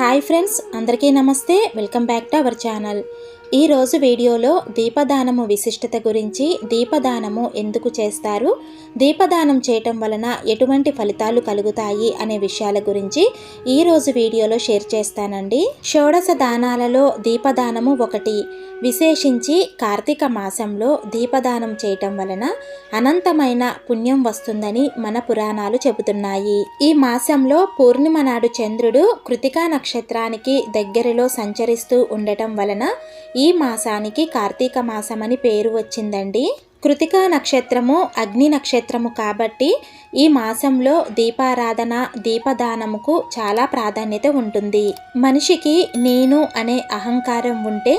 Hi friends అందరికీ నమస్తే. Welcome back to our channel. ఈరోజు వీడియోలో దీపదానము విశిష్టత గురించి దీపదానము ఎందుకు చేస్తారు? దీపదానం చేయటం వలన ఎటువంటి ఫలితాలు కలుగుతాయి అనే విషయాల గురించి ఈరోజు వీడియోలో షేర్ చేస్తానండి. షోడశ దానాలలో దీపదానము ఒకటి. విశేషించి కార్తీక మాసంలో దీపదానం చేయటం వలన అనంతమైన పుణ్యం వస్తుందని మన పురాణాలు చెబుతున్నాయి. ఈ మాసంలో పూర్ణిమ నాడు చంద్రుడు కృతికా నక్షత్రానికి దగ్గరలో సంచరిస్తూ ఉండటం వలన ఈ మాసానికి కార్తీక మాసమని పేరు వచ్చిందండి. కృతికా నక్షత్రము అగ్ని నక్షత్రము కాబట్టి ఈ మాసంలో దీపారాధన దీపదానముకు చాలా ప్రాధాన్యత ఉంటుంది. మనిషికి నేను అనే అహంకారం ఉంటే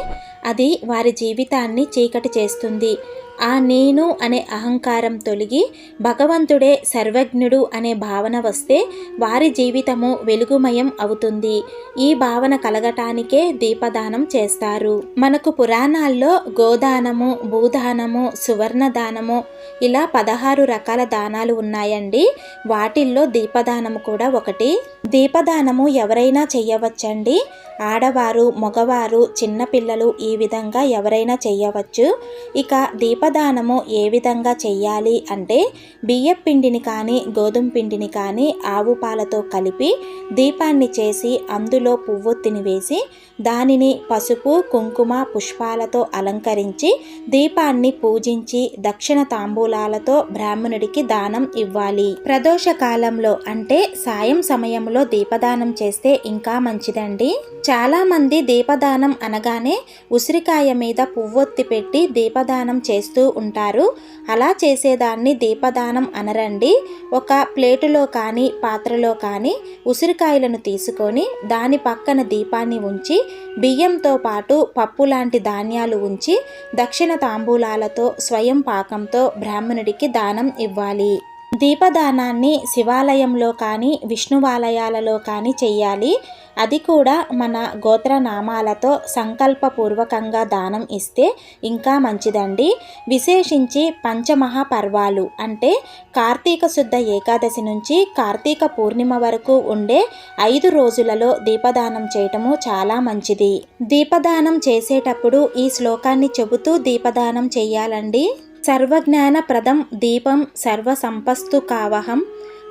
అది వారి జీవితాన్ని చీకటి చేస్తుంది. ఆ నేను అనే అహంకారం తొలగి భగవంతుడే సర్వజ్ఞుడు అనే భావన వస్తే వారి జీవితము వెలుగుమయం అవుతుంది. ఈ భావన కలగటానికే దీపదానం చేస్తారు. మనకు పురాణాల్లో గోదానము భూదానము సువర్ణదానము ఇలా పదహారు రకాల దానాలు ఉన్నాయండి. వాటిల్లో దీపదానము కూడా ఒకటి. దీపదానము ఎవరైనా చేయవచ్చండి? ఆడవారు మగవారు చిన్నపిల్లలు ఈ విధంగా ఎవరైనా చేయవచ్చు. ఇక దీప దీపదానము ఏ విధంగా చెయ్యాలి అంటే బియ్యం పిండిని కానీ గోధుమ పిండిని కానీ ఆవు పాలతో కలిపి దీపాన్ని చేసి అందులో పువ్వొత్తిని వేసి దానిని పసుపు కుంకుమ పుష్పాలతో అలంకరించి దీపాన్ని పూజించి దక్షిణ తాంబూలాలతో బ్రాహ్మణుడికి దానం ఇవ్వాలి. ప్రదోష కాలంలో అంటే సాయం సమయంలో దీపదానం చేస్తే ఇంకా మంచిదండి. చాలామంది దీపదానం అనగానే ఉసిరికాయ మీద పువ్వొత్తి పెట్టి దీపదానం చేస్తూ ఉంటారు. అలా చేసేదాన్ని దీపదానం అనరండి. ఒక ప్లేటులో కానీ పాత్రలో కానీ ఉసిరికాయలను తీసుకొని దాని పక్కన దీపాన్ని ఉంచి బియ్యంతో పాటు పప్పు లాంటి ధాన్యాలు ఉంచి దక్షిణ తాంబూలాలతో స్వయం పాకంతో బ్రాహ్మణుడికి దానం ఇవ్వాలి. దీపదానాన్ని శివాలయంలో కానీ విష్ణువాలయాలలో కానీ చెయ్యాలి. అది కూడా మన గోత్రనామాలతో సంకల్పపూర్వకంగా దానం ఇస్తే ఇంకా మంచిదండి. విశేషించి పంచమహా పర్వాలు అంటే కార్తీక శుద్ధ ఏకాదశి నుంచి కార్తీక పూర్ణిమ వరకు ఉండే ఐదు రోజులలో దీపదానం చేయటము చాలా మంచిది. దీపదానం చేసేటప్పుడు ఈ శ్లోకాన్ని చెబుతూ దీపదానం చేయాలండి సర్వజ్ఞానప్రదం దీపం సర్వసంపస్తు కావహం.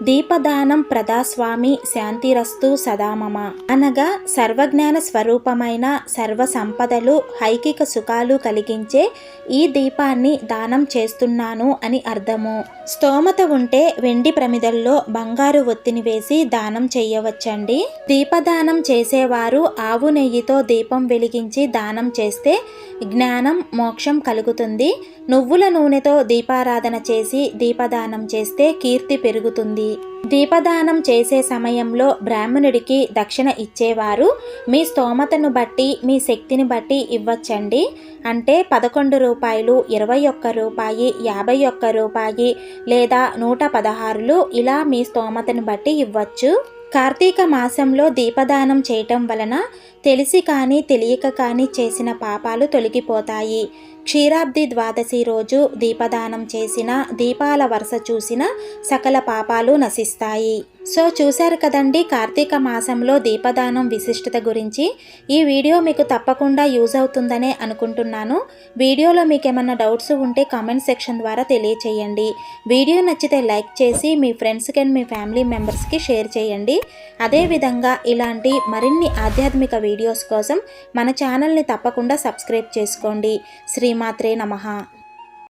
దీపదానం ప్రదాస్వామి శాంతిరస్తు సదామమ అనగా సర్వజ్ఞాన స్వరూపమైన సర్వ సంపదలు హైకిక సుఖాలు కలిగించే ఈ దీపాన్ని దానం చేస్తున్నాను అని అర్థము. స్తోమత ఉంటే వెండి ప్రమిదల్లో బంగారు ఒత్తిని వేసి దానం చేయవచ్చండి. దీపదానం చేసేవారు ఆవు నెయ్యితో దీపం వెలిగించి దానం చేస్తే జ్ఞానం మోక్షం కలుగుతుంది. నువ్వుల నూనెతో దీపారాధన చేసి దీపదానం చేస్తే కీర్తి పెరుగుతుంది. దీపదానం చేసే సమయంలో బ్రాహ్మణుడికి దక్షిణ ఇచ్చేవారు మీ స్తోమతను బట్టి మీ శక్తిని బట్టి ఇవ్వచ్చండి. అంటే పదకొండు రూపాయలు ఇరవై ఒక్క రూపాయి యాభై ఒక్క రూపాయి లేదా నూట పదహారులు ఇలా మీ స్తోమతను బట్టి ఇవ్వచ్చు. కార్తీక మాసంలో దీపదానం చేయటం వలన తెలిసి కానీ తెలియక కానీ చేసిన పాపాలు తొలగిపోతాయి. క్షీరాబ్ది ద్వాదశి రోజు దీపదానం చేసిన దీపాల వరుస చూసిన సకల పాపాలు నశిస్తాయి. సో చూశారు కదండి కార్తీక మాసంలో దీపదానం విశిష్టత గురించి. ఈ వీడియో మీకు తప్పకుండా యూజ్ అవుతుందనే అనుకుంటున్నాను. వీడియోలో మీకు ఏమైనా డౌట్స్ ఉంటే కామెంట్ సెక్షన్ ద్వారా తెలియచేయండి. వీడియో నచ్చితే లైక్ చేసి మీ ఫ్రెండ్స్కి అండ్ మీ ఫ్యామిలీ మెంబర్స్కి షేర్ చేయండి. అదేవిధంగా ఇలాంటి మరిన్ని ఆధ్యాత్మిక వీడియోస్ కోసం మన ఛానల్ని తప్పకుండా సబ్స్క్రైబ్ చేసుకోండి. శ్రీమాత్రే నమః.